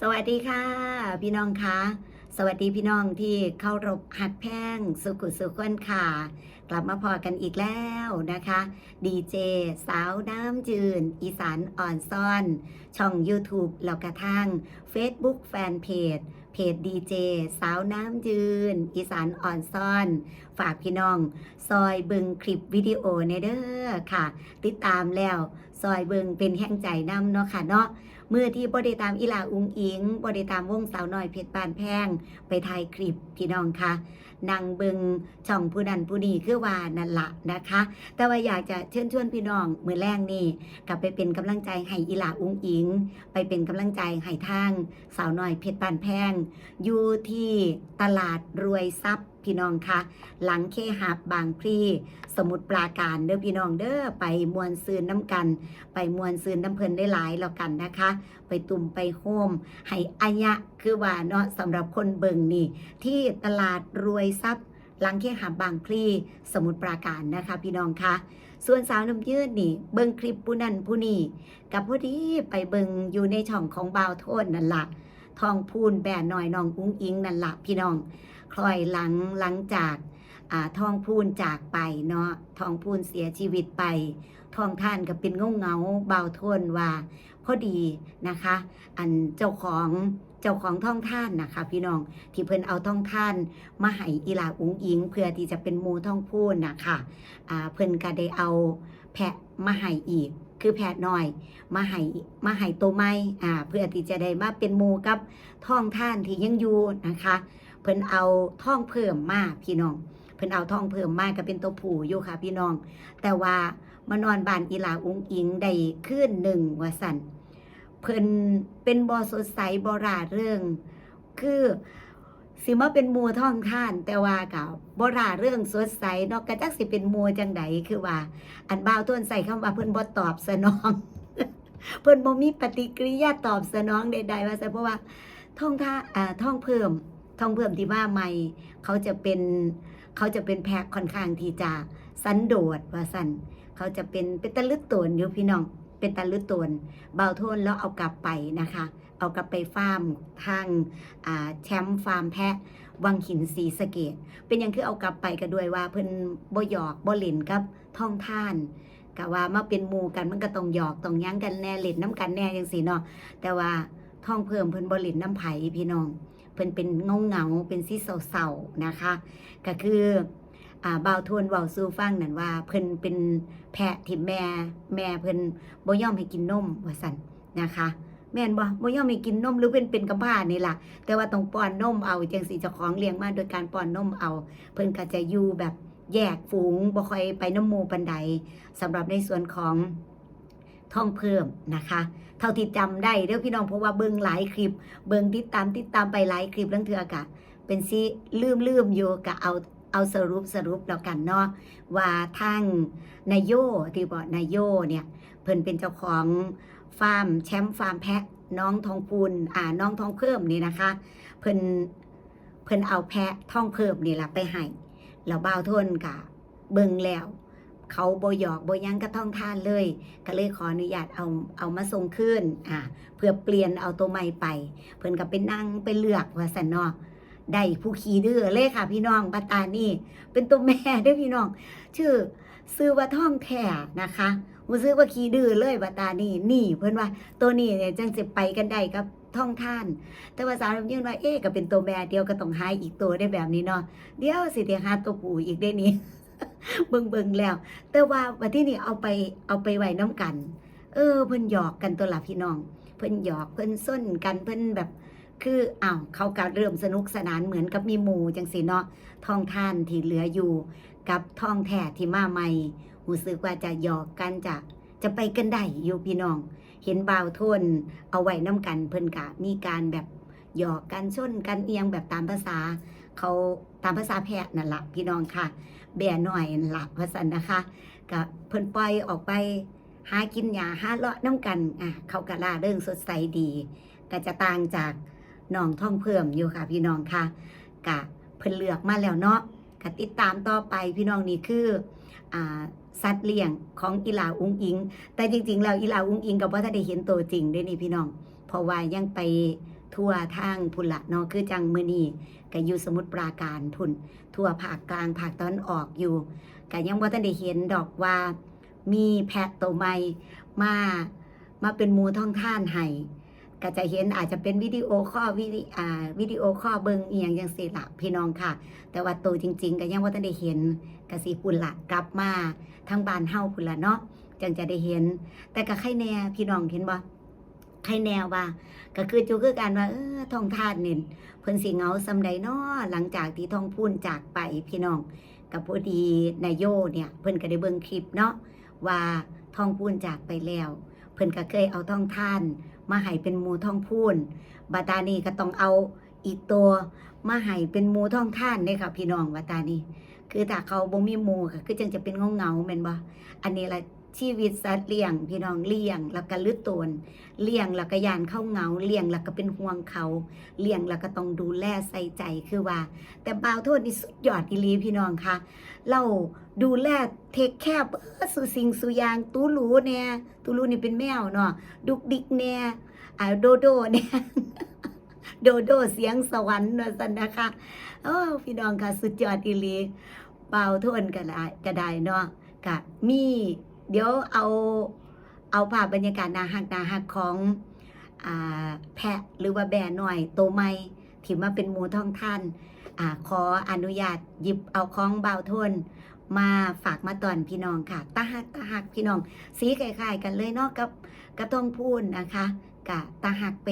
สวัสดีค่ะ พี่น้องคะสวัสดีพี่น้องที่เข้ารบหัดแพงสุขุสุขคนค่ะ กลับมาพอกันอีกแล้วนะคะ ดีเจ สาวน้ำจืน อีสานอ่อนซ่อน ช่อง YouTube แล้วกระทั่ง Facebook Fanpage เพจดีเจ สาวน้ำจืน อีสานอ่อนซ่อน ฝากพี่น้อง ซอยเบิงคลิปวิดีโอในเด้อค่ะ ติดตามแล้ว ซอยเบิงเป็นแห่งใจนำเนาะค่ะเนาะ มื่อที่บริตามอีหลาอุงอิงบริตามวงสาวน้อยเพชรบานแพง ไปถ่ายคลิปพี่น้องค่ะนางเบิงช่องผู้นันผู้นี้คือว่านั่นละนะคะ แต่ว่าอยากจะเชิญชวนพี่น้องมือแรกนี่กลับไปเป็นกำลังใจให้อีหลาอุงอิง ไปเป็นกำลังใจให้ทาง สาวน้อยเพชรบานแพง อยู่ที่ตลาดรวยทรัพย์ พี่น้องคะหลังเคหับบางพลีสมุทรปราการเด้อพี่น้องเด้อไปมวนซืนน้ำกัน ไปมวนซืนน้ำเพลินได้หลายแล้วกันนะคะ ไปตุ่มไปโฮมให้อายะคือว่าเนาะสำหรับคนเบิงนี่ที่ตลาดรวยทรัพย์หลังเคหาบางพลีสมุทรปราการนะคะพี่น้องคะส่วนสาวน้ำยืดนี่ เบิงคลิปผู้นั้นผู้นี้กับพอดีไปเบิงอยู่ในช่องของบ่าวโทษนั่นละ ทองพูนแบนหน่อยน้องอุ้งอิงนั่นละพี่น้องคล้อยหลังหลังจากอ่าทองพูนจากไปเนาะทองพูนเสียชีวิตไป ทองท่านก็เป็นเงาเงาเบาทนว่าพอดีนะคะ อันเจ้าของเจ้าของท่องท่านนะคะ พี่น้องที่เพิ่นเอาท่องท่านมาให้อีลาอุ้งอิง เพื่อที่จะเป็นมูท่องพูนนะคะอ่าเพิ่นก็ได้เอาแพะมาให้อีก คือแพะน้อย มาให้มาให้ตัวไม้อ่าเพื่อที่จะได้มาเป็นหมูกับท่องท่านที่ยังอยู่นะคะ เพิ่นเอาท่องเพิ่มมาพี่น้อง เพิ่นเอาท่องเพิ่มมาก็เป็นตัวผู้อยู่ค่ะ พี่น้อง แต่ว่ามานอนบ้านอีลาอุงอิงได้คืนหนึ่งว่าสันเพิ่นเป็นบอสดใสบอราเรื่องคือ สิมาเป็นมูท่องท่าน แต่ว่าเกับบราเรื่องสดใสเนอกกระจักสิเป็นมูจังใดคือว่า อันบ่าวต้นใส่คำว่าเพิ่นบ่ตอบสนอง เพิ่นบ่มีปฏิกิริยาตอบสนองใดๆว่าซะเพราะว่าท่องท่าอ่าท่องเพิ่มท่องเพิ่มที่ว่าใหม่ เขาจะเป็นเขาจะเป็นแพะค่อนข้างที่จะสันโดษว่าสันเขาจะเป็นเป็นตะลึดตนอยู่พี่น้องเป็นตะลึดตนเบาโทนแล้วเอากลับไปนะคะ เอากลับไปฟาร์มทางแชมป์ฟาร์มแพะวังหินสีสะเกตเป็นยังคือเอากลับไปก็ด้วยว่าเพิ่นบ่หยอกบ่เล่นกับท่องท่านกะว่ามาเป็นหมู่กันมันก็ต้องหยอกต้องยั้งกันแน่เล่นน้ำกันแน่จังซี่เนาะแต่ว่าท่องเพิ่มเพิ่นบ่เล่นน้ำไผพี่น้องเพิ่นเป็นเงาเงาเป็นสีเศร้าๆนะคะ ก็คืออ่าบ่าวโทนเว้าสู่ฟังนั่นว่า เพิ่นเป็นแพะที่แม่แม่เพิ่นบ่ยอมให้กินนมว่าซั่นนะคะ แม่นบ่บ่ยอมให้กินนมหรือเป็นเป็นกำพร้านี่ล่ะ แต่ว่าต้องป้อนนมเอาจังสิเจ้าของเลี้ยงมาโดยการป้อนนมเอา เพิ่นก็จะอยู่แบบแยกฝูงบ่ค่อยไปน้ำมูปานใดสำหรับในส่วนของท่องเพิ่มนะคะ เท่าที่จำได้เด้อพี่น้องเพราะว่าเบิ่งหลายคลิป เบิ่งติดตามติดตามไปหลายคลิปลังเทือกะเป็นสิลืมลืมอยู่กะเอาเอาสรุปสรุปแล้วกันเนาะว่าทางนายโยที่บอกนายโยเนี่ยเพิ่นเป็นเจ้าของ ฟาร์มแชมป์ฟาร์มแพะน้องทองพูนอ่าน้องทองเพิ่มนี่นะคะ เพิ่นเพิ่นเอาแพะท่องเพิ่มนี่แหละไปให้แล้วบ่าวทนกะเบิ่งแล้ว เขาบยอกบหยังกระท่องท่านเลย ก็เลยขออนุญาตเอาเอามาส่งคืนอ่าเพื่อเปลี่ยนเอาตัวใหม่ไป เพิ่นก็ไปนั่งไปเลือกว่าสันนาะได้ผู้ขี่ดื้อเลยค่ะ พี่น้องบัตานี่เป็นตัวแม่ด้วยพี่น้อง ชื่อซื้อว่าท่องแท้นะคะ หูซื้อว่าขี่ดื้อเลยบัตานี่นี่เพิ่อนว่าตัวนี้เนี่ยจังสิไปกันได้กับท่องท่าน แต่ว่าสาวยืนว่าเอ๊ก็เป็นตัวแม่เดียวก็ต้องหายอีกตัวได้แบบนี้เนาะเดี๋ยวสิเดียหาตัวผู้อีกได้นี้เบิ่งเบิ่งแล้ว แต่ว่าวันที่นี่เอาไปเอาไปไว้น้ำกัน เออ เพิ่นหยอกกันตัวหละพี่น้อง เพิ่นหยอกเพิ่นส้นกันเพิ่นแบบคืออ้าวเขาก็เริ่มสนุกสนานเหมือนกับมีหมูจังสิเนาะทองท่านที่เหลืออยู่ กับทองแท้ที่มาใหม่ หูสึกว่าจะหยอกกันจะจะไปกันได้อยู่พี่น้อง เห็นบ่าวทนเอาไว้น้ำกันเพิ่นกะมีการแบบหยอกกันชนกันเอียงแบบตามภาษา เขาตามภาษาแพะนั่นละพี่น้องค่ะ แบ่หน่อยนั่นละภาษานะคะกับเพิ่นปล่อยออกไปหากินหญ้าหาเลาะน้ำกันอะเขากะล่าเรื่องสดใสดี ก็จะต่างจากน้องท่องเพิ่มอยู่ค่ะ พี่น้องค่ะกะเพิ่นเลือกมาแล้วเนาะกะติดตามต่อไปพี่น้องนี่คืออ่า สัตว์เลี้ยงของอีลาอุ้งอิง แต่จริงๆแล้วอีลาอุ้งอิงกับว่าถ้าได้เห็นตัวจริงด้วยนี่พี่น้อง เพราะว่ายังไปทั่วทางพุ่นละเนาะคือจังมือนีก็อยู่สมุทรปราการพุ่น ทั่วภาคกลางภาคตะวันออกอยู่ก็ยังบ่าทันได้เห็นดอกว่ามีแพะตัวใหม่มามาเป็นมูท่องท่านให้ ก็จะเห็นอาจจะเป็นวิดีโอข้อวิดีอ่าวิดีโอข้อเบิงเอียงจังซี่ล่ะพี่น้องค่ะ แต่ว่าตัวจริง ๆ ก็ยังบ่าทันได้เห็นก็สิพุ่นละกลับมาทางบานเฮาพุ่นละเนาะจังจะได้เห็น แต่ก็ใครแน่พี่น้องเห็นบ่ใครแน่ว่า ก็คือจูคือการว่าเออทองทานนี่ยเพิ่นสิเงาซำใดน้อหลังจากที่ทองพูนจากไปพี่น้องกับพอดีนายโยเนี่ยเพิ่นก็ได้เบิ่งคลิปเนาะว่าทองพูนจากไปแล้ว เพิ่นก็เคยเอาทองทาน มาให้เป็นมูทองพูนบาตานีก็ต้องเอาอีกตัว มาให้เป็นมูทองท่านเด้ค่ะ พี่น้องบาตานีคือถ้าเขาบ่มีมูก็คือจังจะเป็นเงาแม่นบ่อันนี้ละ ชีวิตสัตว์เลี้ยงพี่น้องเลี้ยง แล้วก็ลึกตนเลี้ยงแล้วก็ยานเข้าเหงาเลี้ยงแล้วก็เป็นห่วงเขาเลี้ยงแล้วก็ต้องดูแลใส่ใจคือว่า แต่บ่าวโทษนี่สุดยอดอีลีพี่น้องคะเราดูแลเทคแคบสุสิงสุยางตูหลูเนี่ยตูหลูนี่เป็นแมวเนาะดุกดิกเนี่ยอ่าโดโดเนี่ยโดโดเสียงสวรรค์ว่าสันนะคะโอ้พี่น้องค่ะสุดยอดอีลีเบ่าวโทนก็ได้ก็ได้เนาะกะมี เดี๋ยวเอาเอาภาพบรรยากาศนาฮักนาฮักของอแพะหรือว่าแบหน่อยโตไม่ที่มาเป็นหมูท่องท่านอขออนุญาตหยิบเอาของเบาทนมาฝากมาตอนพี่น้องค่ะตาหักตาหักพี่น้อง สีคล้ายๆกันเลยเนาะกับกับทองพูนนะคะกะตาหักไป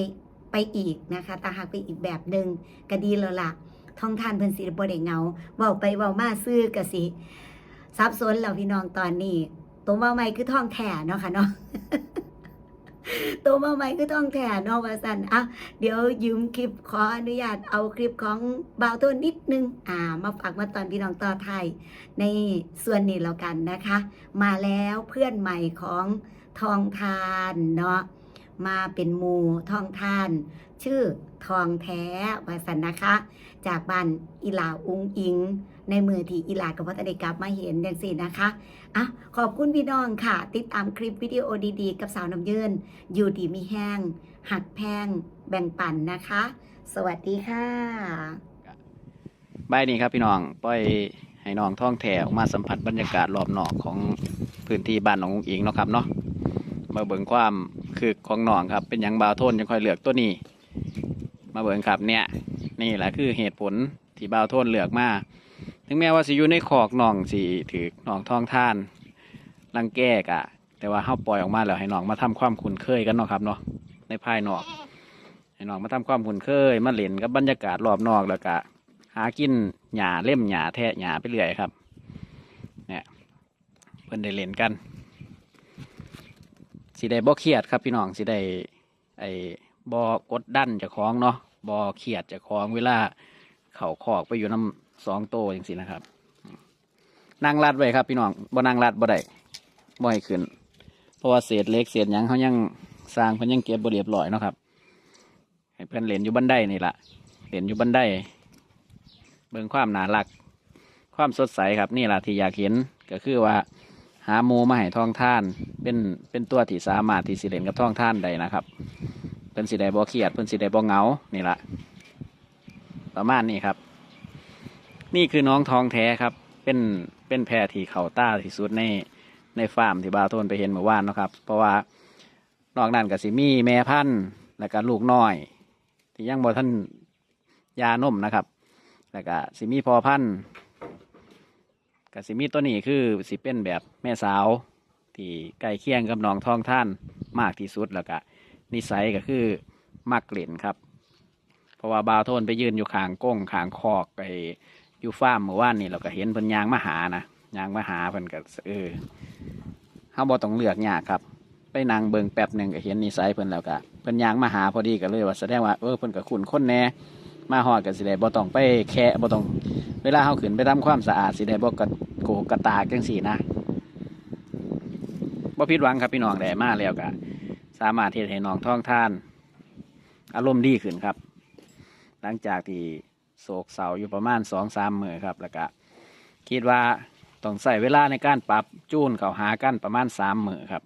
ไปอีกนะคะตาหักไปอีกแบบหนึ่งก็ดีแล้วล่ะท่องท่านเพิ่นสิบ่ได้เงาเว้าไปเว้ามาซื้อกะสิซับซ้อนแล้วพี่น้องตอนนี้ ตัวมาใหม่คือท่องแถ่เนาะค่ะเนาะตัวมาใหม่คือท่องแถ่เนาะว่าสันอะเดี๋ยวยืมคลิปขออนุญาตเอาคลิปของบ่าวต้นนิดนึง อ่า มาฝากมาตอนพี่น้องต่อไทย ในส่วนนี้แล้วกันนะคะ มาแล้วเพื่อนใหม่ของทองทานเนาะ มาเป็นมูทองทาน ชื่อทองแท้วาสันนะคะ จากบ้านอีหลาอุงอิง ในมือที่อีหลากับวัตเดกับมาเห็นอย่างสินะคะอะขอบคุณพี่น้องค่ะ ติดตามคลิปวิดีโอดีๆ กับสาวน้ำยืนอยู่ดีมีแห้ง หักแพง แบ่งปันนะคะ สวัสดีค่ะบายนี้ครับพี่น้องปล่อยให้น้องท่องแถวมาสัมผัสบรรยากาศรอบนอกของพื้นที่บ้านหนองอุ้งอิงเนาะครับเนาะมาเบิ่งความ คือของน้องครับ เป็นหยังบาวโทนยังค่อยเลือกตัวนี้ มาเบิ่งครับเนี่ยนี่แหละคือเหตุผลที่บาวโทนเลือกมาถึงแม้ว่าสิอยู่ในขอกน้องสิถือน้องท่องท่านรังแก้กะแต่ว่าเฮาปล่อยออกมาแล้วให้น้องมาทำความคุ้นเคยกันเนาะครับเนาะในภายนอกให้น้องมาทำความคุ้นเคยมาเล่นกับบรรยากาศรอบนอกแล้วก็หากินหญ้าเล่มหญ้าแทะหญ้าไปเรื่อยครับเนี่ยเพิ่นได้เล่นกัน สิได้บ่เครียดครับพี่น้องสิได้ไอ้บ่กดดันจะคล้องเนาะบ่เครียดจะคล้องเวลาเข่าคอกไปอยู่น้ำสองโตจังซี่นะครับนั่งรัดไว้ครับพี่น้องบ่นั่งรัดบ่ได้บ่ให้ขึ้นเพราะว่าเศษเล็กเศษหยังเขายังสร้างเพิ่นยังเก็บบ่เรียบร้อยเนาะครับให้เพิ่นเล่นอยู่บันไดนี่ละเล่นอยู่บันไดเบิ่งความหน่ารัก ความสดใสครับนี่แหละที่อยากเห็นก็คือว่า หาหมูมาให้ทองท่าน เป็นเป็นตัวที่สามารถที่สิเล่นกับทองท่านได้นะครับเพิ่นสิได้บ่เครียดเพิ่นสิได้บ่เหงานี่ละประมาณนี้ครับ นี่คือน้องทองแท้ครับ เป็นเป็นแพรที่เขาต้าที่สุดในในฟาร์มที่บาโทนไปเห็นเมื่อวานนะครับ เพราะว่านอกนั้นก็สิมี่แม่พันธุ์แล้วก็ลูกน้อย ที่ยังบ่ท่านยานมนะครับ แล้วก็สิมี่พอพันธุ์ กสิมีตัวนี้คือสิเป็นแบบแม่สาว ที่ใกล้เคียงกับน้องทองท่านมากที่สุดแล้วก็นิสัยก็คือมักเล่นครับ เพราะว่าบาวโทนไปยืนอยู่ข้างก้งข้างคอกไปอยู่ฟ้าร์มเมื่อวานนี่เราก็เห็นเพิ่นยางมาหานะยางมาหาเพิ่นก็เออเฮาบ่ต้องเลือกยากครับ ไปนั่งเบิงแป๊บหนึ่งก็เห็นนิสัยเพิ่นแล้วก็เพิ่นยางมาหาพอดีก็เลยว่าแสดงว่าเออเพิ่นก็คุ้นคนแน่ มาหอดกันสิได้บ่ต้องไปแคะบ่ต้องเวลาเฮาขึ้นไปทำความสะอาดสิได้บ่กระโกกระตากจังซี่นะบ่ผิดหวังครับพี่น้องได้มาแล้วก็สามารถเฮ็ดให้น้องท้องท่าน อารมณ์ดีขึ้นครับ หลังจากที่โศกเศร้าอยู่ประมาณ2-3มื้อครับแล้วก็คิดว่าต้องใช้เวลาในการปรับจูนเข้าหากันประมาณ3มื้อครับ